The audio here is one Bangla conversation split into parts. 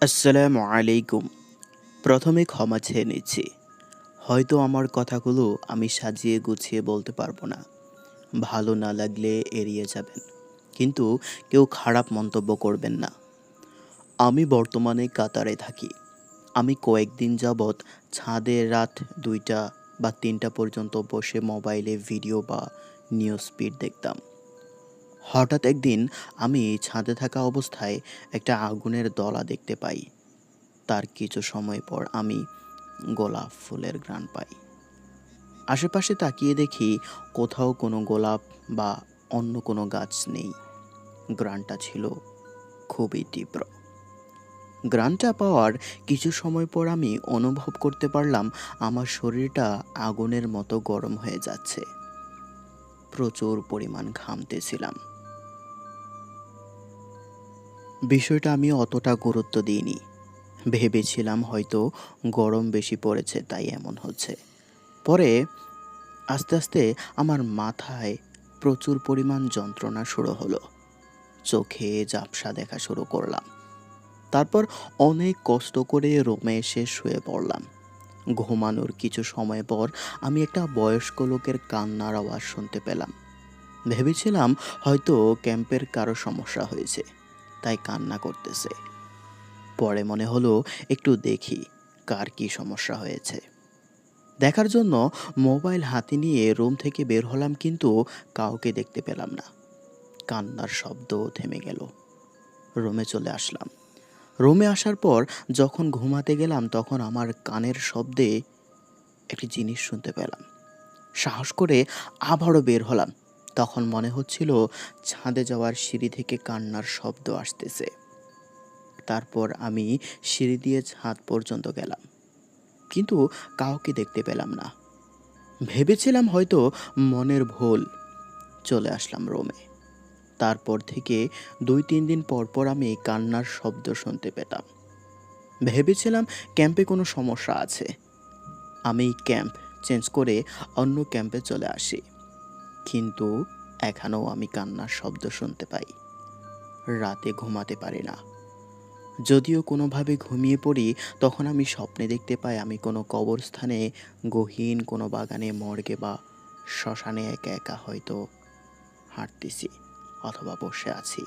আসসালামু আলাইকুম। প্রথমে ক্ষমা চেয়ে নিচ্ছি। হয়তো আমার কথাগুলো আমি সাজিয়ে গুছিয়ে বলতে পারব না। ভালো না লাগলে এড়িয়ে যাবেন। কিন্তু কেউ খারাপ মন্তব্য করবেন না। আমি বর্তমানে কাতারে থাকি। আমি কয়েকদিন যাবৎ ছাদে রাত দুইটা বা তিনটা পর্যন্ত বসে মোবাইলে ভিডিও বা নিউজ স্পিড দেখতাম। হঠাৎ একদিন আমি ছাদে থাকা অবস্থায় একটা আগুনের দলা দেখতে পাই। তার কিছু সময় পর আমি গোলাপ ফুলের ঘ্রাণ পাই। আশেপাশে তাকিয়ে দেখি কোথাও কোনো গোলাপ বা অন্য কোনো গাছ নেই। গ্রানটা ছিল খুবই তীব্র। গ্রানটা পাওয়ার কিছু সময় পর আমি অনুভব করতে পারলাম আমার শরীরটা আগুনের মতো গরম হয়ে যাচ্ছে। প্রচুর পরিমাণ ঘামতেছিলাম। বিষয়টা আমি অতটা গুরুত্ব দিইনি। ভেবেছিলাম হয়তো গরম বেশি পড়েছে, তাই এমন হচ্ছে। পরে আস্তে আস্তে আমার মাথায় প্রচুর পরিমাণ যন্ত্রণা শুরু হলো। চোখে ঝাপসা দেখা শুরু করলাম। তারপর অনেক কষ্ট করে রুমে এসে শুয়ে পড়লাম। ঘুমানোর কিছু সময় পর আমি একটা বয়স্ক লোকের কান্নার আওয়াজ শুনতে পেলাম। ভেবেছিলাম হয়তো ক্যাম্পের কারও সমস্যা হয়েছে। তাই কান্না করতেছে। পরে মনে হলো, একটু দেখি কার কি সমস্যা হয়েছে। দেখার জন্য মোবাইল হাতে নিয়ে রুম থেকে বের হলাম কিন্তু কাউকে দেখতে পেলাম না। কান্নার শব্দ থেমে গেল। রুমে চলে আসলাম। রুমে আসার পর যখন ঘুমাতে গেলাম তখন আমার কানের শব্দে একটি জিনিস শুনতে পেলাম। সাহস করে আবারও বের হলাম। তখন মনে হচ্ছিল ছাদে যাওয়ার সিঁড়ি থেকে কান্নার শব্দ আসতেছে। তারপর আমি সিঁড়ি দিয়ে ছাদ পর্যন্ত গেলাম, কিন্তু কাউকে দেখতে পেলাম না। ভেবেছিলাম হয়তো মনের ভুল, চলে আসলাম রোমে। তারপর থেকে দুই তিন দিন পর পর আমি কান্নার শব্দ শুনতে পেতাম। ভেবেছিলাম ক্যাম্পে কোনো সমস্যা আছে। আমি ক্যাম্প চেঞ্জ করে অন্য ক্যাম্পে চলে আসি। কিন্তু এখানেও আমি কান্নার শব্দ শুনতে পাই। রাতে ঘুমাতে পারি না। যদিও কোনোভাবে ঘুমিয়ে পড়ি, তখন আমি স্বপ্নে দেখতে পাই আমি কোনো কবরস্থানে, গহীন কোনো বাগানে মর্গে বা শ্মশানে একা একা হয়তো হাঁটতেছি অথবা বসে আছি।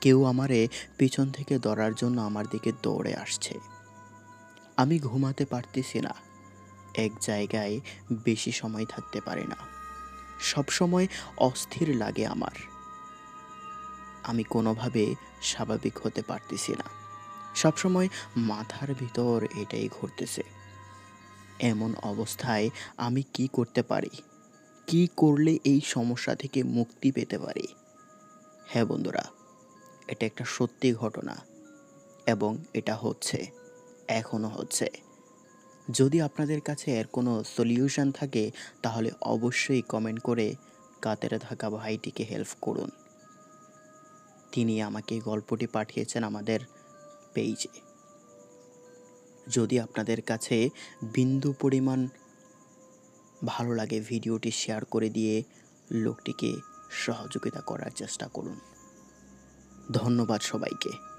কেউ আমারে পিছন থেকে ধরার জন্য আমার দিকে দৌড়ে আসছে। আমি ঘুমাতে পারতেছি না। এক জায়গায় বেশি সময় থাকতে পারি না। সবসময় অস্থির লাগে আমার। আমি কোনোভাবে স্বাভাবিক হতে পারতেছি না। সবসময় মাথার ভিতর এটাই ঘুরতেছে। এমন অবস্থায় আমি কি করতে পারি? কি করলে এই সমস্যা থেকে মুক্তি পেতে পারি? হ্যাঁ বন্ধুরা, এটা একটা সত্যি ঘটনা। এবং এটা হচ্ছে, এখনও হচ্ছে। যদি আপনাদের কাছে এর কোনো সলিউশন থাকে, তাহলে অবশ্যই কমেন্ট করে কাতেরে থাকা ভাইটিকে হেল্প করুন। তিনি আমাকে গল্পটি পাঠিয়েছেন আমাদের পেজে যদি আপনাদের কাছে বিন্দু পরিমাণ ভালো লাগে ভিডিওটি শেয়ার করে দিয়ে লোকটিকে সহযোগিতা করার চেষ্টা করুন। ধন্যবাদ সবাইকে।